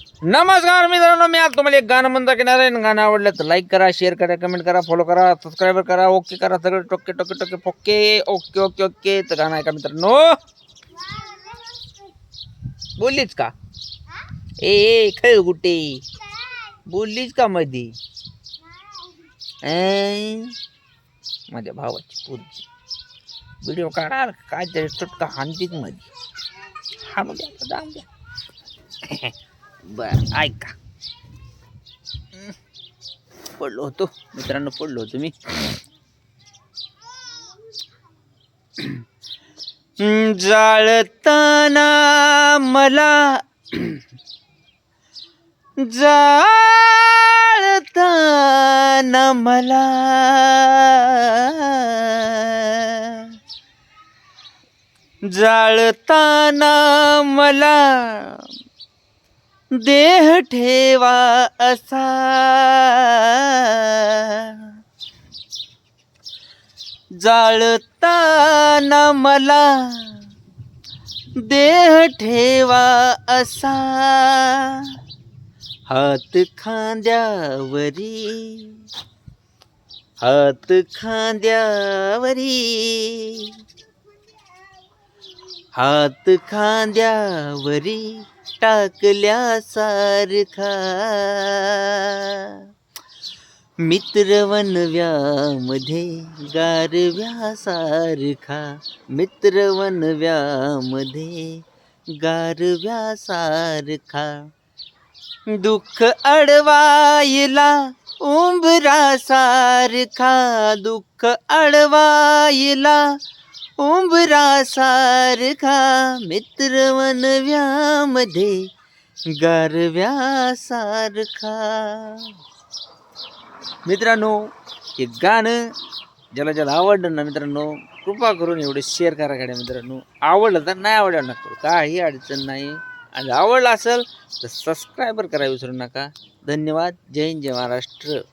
नमस्कार मित्रांनो मी आज तुम्हाला एक गाणं म्हणता येणार आहे. गाणं आवडलं तर लाईक करा शेअर करा कमेंट करा फॉलो करा सबस्क्राईबर करा ओके करा सगळं टोके टोके टोके फोके ओके ओके ओके तर गाणं ऐका मित्रांनो. बोललीच का? ए खेळ गुटे बोललीच का मधी? माझ्या भावाची पोरगी. व्हिडिओ काढा काय तरी तुटका हानतीच मध्ये हा मग बर ऐका. पडलो होतो. मित्रांनो पडलो होतो मी. जाळताना मला जाळताना मला जाळताना मला देह ठेवा असा. जाळताना मला देह ठेवा असा. हात खांद्यावरी हात खांद्यावरी. हात खांद्यावरी टाकल्यासारखा मित्रवनव्यामध्ये गारव्यासारखा मित्रवनव्यामध्ये गारव्यासारखा दुःख अडवायला उंबरासारखा दुःख अडवायला उंबरासारखा मित्रवनव्यामध्ये गारव्यासारखा मित्रांनो हे गाणं ज्याला ज्याला आवडलं ना मित्रांनो कृपा करून एवढे शेअर करा गाड्या मित्रांनो. आवडलं तर नाही आवडलं नको काही अडचण नाही. आणि आवडलं असेल तर सबस्क्रायबर करा विसरू नका. धन्यवाद. जय हिंद जय महाराष्ट्र.